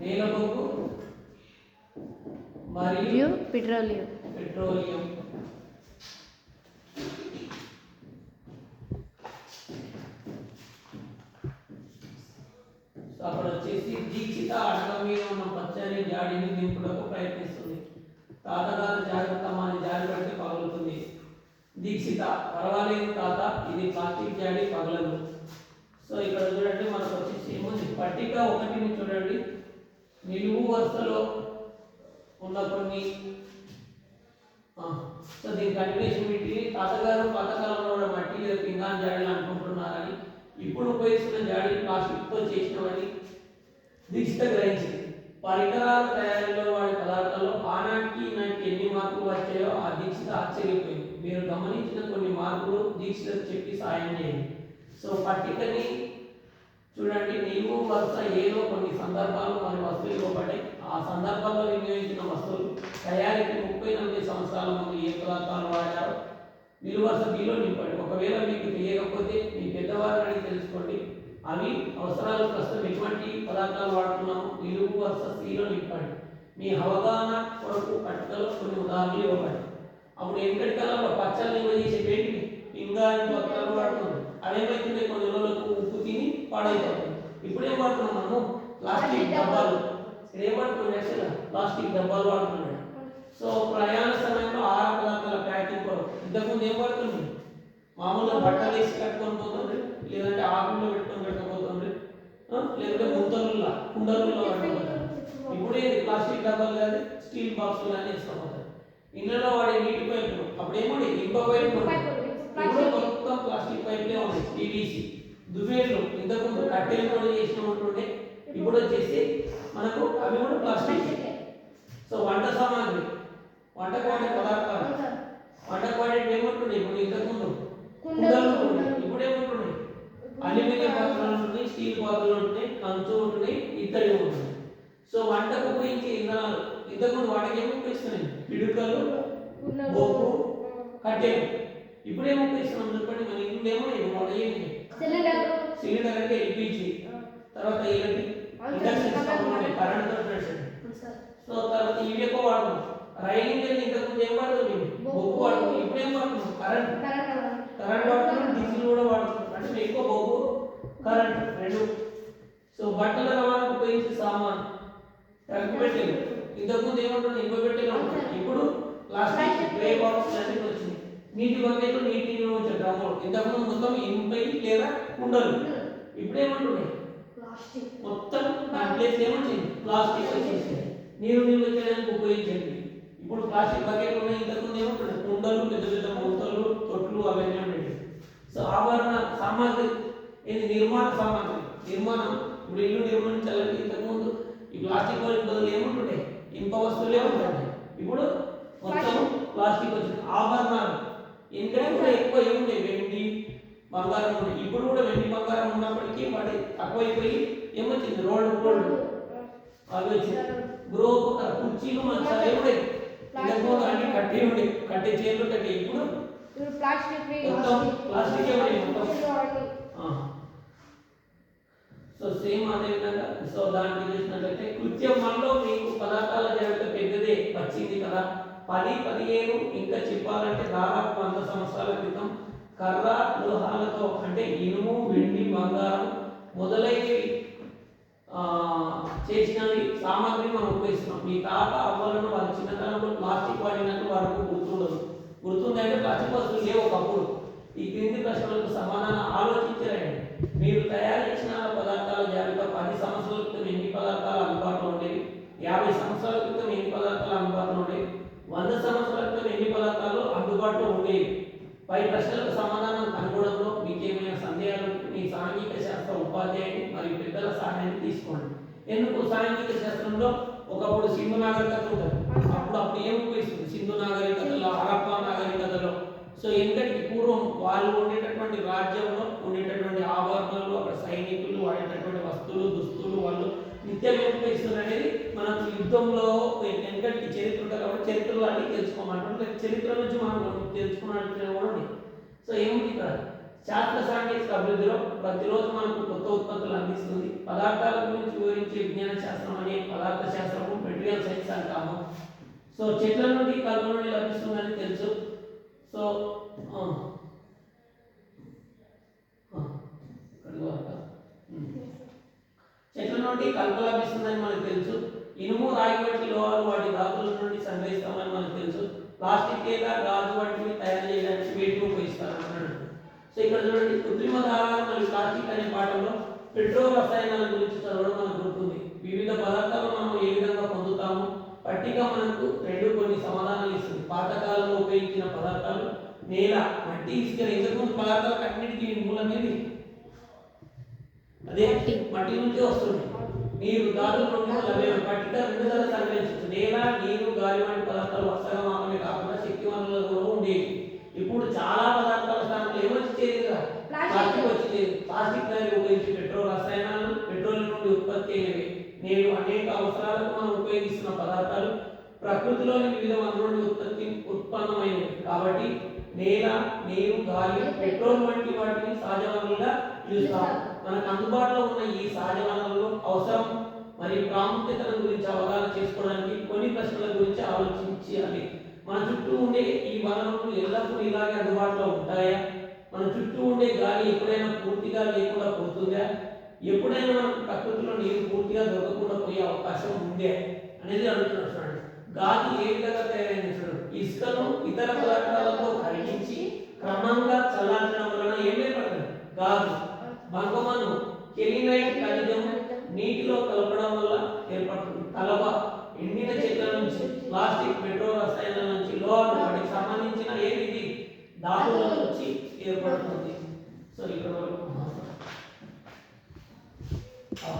నేల బొగ్గు మరియు పెట్రోలియం. పెట్రోలియం. అక్కడ వచ్చేసి దీక్షిత అడగ మీద ఉన్న పచ్చని జాడిని దింపుటకు ప్రయత్నిస్తుంది. తాతగారు జాగ్రత్త మాని జారి పడితే పగులుతుంది. దీక్షిత పర్వాలేదు తాత ఇది ప్లాస్టిక్ జాడి పగలదు. సో ఇక్కడ చూడండి మనకు వచ్చేసి ఏముంది? పట్టిక ఒకటిని చూడండి. నిలువు వరుసలో ఉన్న కొన్ని సో దీని కంటిన్యూషన్ పెట్టి తాతగారు పాతకాలంలో కూడా మట్టి లేదా పింగాన్ జాడీలు అనుకుంటున్నారని ఇప్పుడు ఉపయోగిస్తున్న జాడీ ప్లాస్టిక్తో చేసినవని దీక్షిత గ్రహించింది పరికరాల తయారీలో వాడే పదార్థాల్లో ఆనాటికి ఈనాటికి ఎన్ని మార్పులు వచ్చాయో ఆ దీక్షిత ఆశ్చర్యపోయింది. మీరు గమనించిన కొన్ని మార్పులు దీక్షిత చెప్పి సాయం చేయండి. సో పట్టికని చూడండి నీవు వరుస ఏదో కొన్ని సందర్భాలు మరి వస్తువులు ఇవ్వబడ్డాయి. ఆ సందర్భాల్లో వినియోగించిన వస్తువులు తయారీకి ముప్పై ఎనిమిది సంవత్సరాల ముందు ఏ పదార్థాలు వాడారో నిలువ వరుస బిలో నింపండి. ఒకవేళ మీకు తెలియకపోతే మీ పెద్దవారిని అడిగి తెలుసుకోండి. అవి అవసరాలు ప్రస్తుతం ఎటువంటి పదార్థాలు వాడుతున్నాము నిలువు వరుస సీలో నింపండి. మీ అవగాహన కొరకు పట్టుకలో కొన్ని ఉదాహరణలు ఇవ్వబడి అప్పుడు ఎంకటి కాలంలో పచ్చళ్ళు నిల్వ చేసి పెట్టి ఇంకా పత్రాలు వాడుతుంది. అవేమైతుంది కొన్ని రోజులకు ఉప్పు తిని పాడైపోతుంది ఇప్పుడు ఏం వాడుతున్నాం మనము? ప్లాస్టిక్ డబ్బాలు. ఇక్కడ ఏం వాడుతున్నాం యాక్చువల్గా ప్లాస్టిక్ డబ్బాలు వాడుతున్నాడు. సో ప్రయాణ సమయంలో ఆహార పదార్థాల ప్యాకింగ్ ఇంతకుముందు ఏం పడుతుంది మామూలుగా బట్టలు వేసి కట్టుకొని పోతుండ్రి లేదంటే ఆకుల్లో పెట్టుకొని కట్టుకోపోతుండ్రి. ఆ, లేదంటే కుండలుల్లో కట్టుకోపోతారు ఇప్పుడు ఏంది ప్లాస్టిక్ డబ్బాలు కాదు స్టీల్ బాక్సులు అని వేసుకోపోతారు ఇళ్ళలో వాడే నీటి పైపులు అప్పుడు ఏముంది ఇంకో పైపు. ఇప్పుడు మొత్తం ప్లాస్టిక్ పైపులే ఉన్నాయి పీవీసీ దువ్వేళ్ళు ఇంతకుముందు కట్టెలు కూడా చేసిన ఉంటుండే ఇప్పుడు వచ్చేసి మనకు అవి కూడా ప్లాస్టిక్. సో వంట సామాగ్రి వంటకు వాడే పదార్థాలు. వంటకు వాడే ఏముంటుండే? ఇప్పుడు ఇంతకుముందు కుండలు ఉంటుండే ఇప్పుడు ఏముంటుండే అల్యూమినియం పాత్రలు ఉంటున్నాయి స్టీల్ పాత్రలు ఉంటున్నాయి కంచు ఉంటున్నాయి ఇత్తడి ఉంటున్నాయి. సో వంటకు ఉపయోగించే ఇంధనాలు ఇంతకుముందు వాటికి ఏమి ఉపయోగిస్తున్నాయి? పిడుకలు బొగ్గు కట్టెలు. ఇప్పుడు ఏమి ఉపయోగిస్తున్నాం చెప్పండి మన ఇవి మన ఏమి సిలిండర్. అంటే ఎల్పిజి. తర్వాత ఏంటి కరెంట్ నడిచేది సో తర్వాత ఇవి ఎక్కువ వాడుతున్నాం. రైలు ఇంజన్ ఇంతకుముందు ఏం వాడుతుంది బొగ్గు. వాడుతుంది ఇప్పుడు ఏం వాడుతున్నాం? కరెంట్. కరెంట్ వాడుతున్నాం డీజిల్ కూడా వాడుతున్నాం. అంటే మేము ఎక్కువ బొగ్గు కరెంట్ రెండు. సో బట్టల రవాణాకు ఉపయోగించే సామాన్. ట్రక్ పెట్టెలు ఇంతకుముందు ఏమంటుంది ఇంకో ఉంటుంది ఇప్పుడు ప్లాస్టిక్ ట్రే బాక్స్ అన్ని వచ్చింది నీటి బకెట్లు నీటి డ్రమ్ములు ఇంతకుముందు మొత్తం ఇనుపై లేదా కుండలు ఇప్పుడు ఏమంటున్నాయి మొత్తం ప్లేస్ ఏమొచ్చింది ప్లాస్టిక్ వచ్చేసింది నీరు నిల్వ చేయడానికి ఉపయోగించండి. ఇప్పుడు ప్లాస్టిక్ బకెట్లు ఉన్నాయి. ఇంతకుముందు ఏముంటుంది కుండలు పెద్ద పెద్ద మూతలు తొట్లు అవన్నీ ఉండేవి సో ఆభరణ సామాగ్రి ఇది నిర్మాణ సామాగ్రి. నిర్మాణం. ఇప్పుడు ఇల్లు నిర్మించాలంటే ఇంతకుముందు ఈ ప్లాస్టిక్ బదులు ఏముంటుండే ఇనుప వస్తువులే ఉంటుండే ఇప్పుడు మొత్తం ప్లాస్టిక్ వచ్చింది. ఆభరణాలు. ఇంకా కూడా ఎక్కువ ఏముండే వెండి బంగారం ఇప్పుడు కూడా వెండి బంగారం ఉన్నప్పటికీ వాడి తక్కువైపోయి ఏమొచ్చింది రోల్డ్ గోల్డ్. అవి వచ్చింది. ఉపకరణ కుర్చీలు మంచాలు ఏముండే అన్ని కట్టి ఉండే కట్టే చీరలు కట్టి ఇప్పుడు ప్లాస్టిక్ ప్లాస్టిక్. సో సేమ్ అదే విధంగా సో దాంట్లో చూసినట్లయితే కృత్యం మనలో మీకు పదార్థాల జాబితా పెద్దదే. వచ్చింది కదా. పది పదిహేను ఇంకా చెప్పాలంటే దాదాపు వంద సంవత్సరాల క్రితం కర్ర లోహాలతో అంటే ఇనుము వెండి బంగారం మొదలైనవి చేసిన చేసినవి సామాగ్రి మనం ఉపయోగిస్తున్నాం. మీ తాత అవ్వాలను వారి చిన్నతనంలో ప్లాస్టిక్ వాడినట్టు వారికి గుర్తుండదు. గుర్తుందంటే ప్లాస్టిక్ వస్తువులు లేవు ఒకప్పుడు. ఈ క్రింది ప్రశ్నలకు సమాధానం ఆలోచించరండి మీరు తయారు చేసిన పదార్థాల జాబితా పది సంవత్సరాల క్రితం ఎన్ని పదార్థాలు అందుబాటులో ఉండేవి? యాభై సంవత్సరాల క్రితం ఎన్ని పదార్థాలు అందుబాటులో ఉండేవి? వంద సంవత్సరాల క్రితం ఎన్ని పదార్థాలు అందుబాటులో ఉండేవి? పై ప్రశ్నలకు సమాధానం కనుగొనడంలో మీకు ఏమైనా సందేహాలు మీ సాంఘిక శాస్త్ర ఉపాధ్యాయుని మరియు పెద్దల సహాయాన్ని తీసుకోండి. ఎందుకు సాంఘిక శాస్త్రంలో ఒకప్పుడు సింధు నాగరికత ఉంటుంది అప్పుడు అప్పుడు ఏం ఉపయోగిస్తుంది సింధు నాగరికతలో హరప్ప నాగరికతలో సో ఎందుకంటే పూర్వం వాళ్ళు ఉండేటటువంటి రాజ్యంలో ఉండేటటువంటి ఆభరణాలు అక్కడ సైనికులు వాడేటటువంటి వస్తువులు దుస్తులు వాళ్ళు నిత్యం ఏం ఉపయోగిస్తున్నారు అనేది మనం యుద్ధంలో ఎందుకంటే చరిత్ర చరిత్రలో అన్ని తెలుసుకోమంటారు చరిత్ర నుంచి మనం తెలుసుకున్నట్టు కూడా సో ఏముంది ఇక్కడ? శాస్త్ర సాంకేతిక అభివృద్ధిలో ప్రతిరోజు మనకు కొత్త ఉత్పత్తులు అందిస్తుంది. పదార్థాల గురించి వివరించే విజ్ఞాన శాస్త్రం అనే పదార్థ శాస్త్రము మెటీరియల్ సైన్స్ అంటాము. సో చెట్ల నుండి కలుపు నుండి లభిస్తుందని తెలుసు. సో చెట్ల నుండి కలుపు లభిస్తుందని మనకు తెలుసు. ఇనుము రాగి వంటి లోహాలు వాటి ధాతుల నుండి సంగ్రహిస్తామని మనకు తెలుసు. ప్లాస్టిక్ లేదా గాజు వంటివి తయారు చేయడానికి వీటిని ఉపయోగిస్తారు సో ఇక్కడ చూడండి కృత్రిమ దారాలు మరియు ప్లాస్టిక్ అనే పాఠంలో పెట్రోల్ రసాయనాల గురించి చదవడం మనకు గుర్తుంది. వివిధ పదార్థాలు మనం ఏ విధంగా పొందుతాము? పట్టిక మనకు రెండు కొన్ని సమాధానాలు ఇస్తుంది. పాతకాలంలో ఉపయోగించిన పదార్థాలు నేల మట్టి ఇసుక ఇంతకుముందు పదార్థాలకు అన్నిటికీ మూలం ఏది? అదే. మట్టి నుంచే వస్తుంది. నీరు గాలి నుండి లభ్యం పట్టిక రెండు సంగ్రహించవచ్చు. నేల నీరు గాలి వంటి పదార్థాలు వరుసగా మాత్రమే కాకుండా శక్తి వనరులు కూడా ఉండేవి. ఇప్పుడు చాలా పదార్థాల స్థానంలో ఏమొచ్చి చేరింది కదా. ప్లాస్టిక్. ప్లాస్టిక్ వచ్చి చేరింది ప్లాస్టిక్ తయారీ ఉపయోగించి పెట్రోల్ రసాయనాలు పెట్రోల్ నుండి ఉత్పత్తి అయినవి. నేడు అనేక అవసరాలకు మనం ఉపయోగిస్తున్న పదార్థాలు. ప్రకృతిలోని వివిధ వనరుల నుండి ఉత్పత్తి ఉత్పన్నమైనవి. కాబట్టి నేల నీరు గాలి పెట్రోల్? వంటి వాటిని సహజ వనరులుగా పిలుస్తాం మనకు అందుబాటులో ఉన్న ఈ సహజ వనరులు అవసరం మరియు ప్రాముఖ్యతల గురించి అవగాహన చేసుకోవడానికి కొన్ని ప్రశ్నల గురించి ఆలోచించాలి. మన చుట్టూ ఉండే ఈ వనరులు ఎల్లప్పుడూ ఇలాగే అందుబాటులో ఉంటాయా? మన చుట్టూ ఉండే గాలి ఎప్పుడైనా పూర్తిగా లేకుండా పోతుందా? ఎప్పుడైనా మనకు ప్రకృతిలో నీరు పూర్తిగా దొరకకుండా పోయే అవకాశం ఉందే? అనేది అడుగుతున్నాడు చూడండి. గాలి ఏ విధంగా తయారైంది చూడండి. ఇసుకను ఇతర పదార్థాలతో కరిగించి క్రమంగా చల్లార్చడం వలన ఏం ఏర్పడుతుంది గాజు. భంగమను కెలినైట్ ఖనిజం నీటిలో కలపడం వల్ల ఏర్పడుతుంది. కలప ఎండిన చెట్ల నుంచి ప్లాస్టిక్ పెట్రో రసాయనాల నుంచి లోహాలు వాటికి సంబంధించిన ఏది ధాతువుల నుంచి ఏర్పడుతుంది. సో ఇక్కడ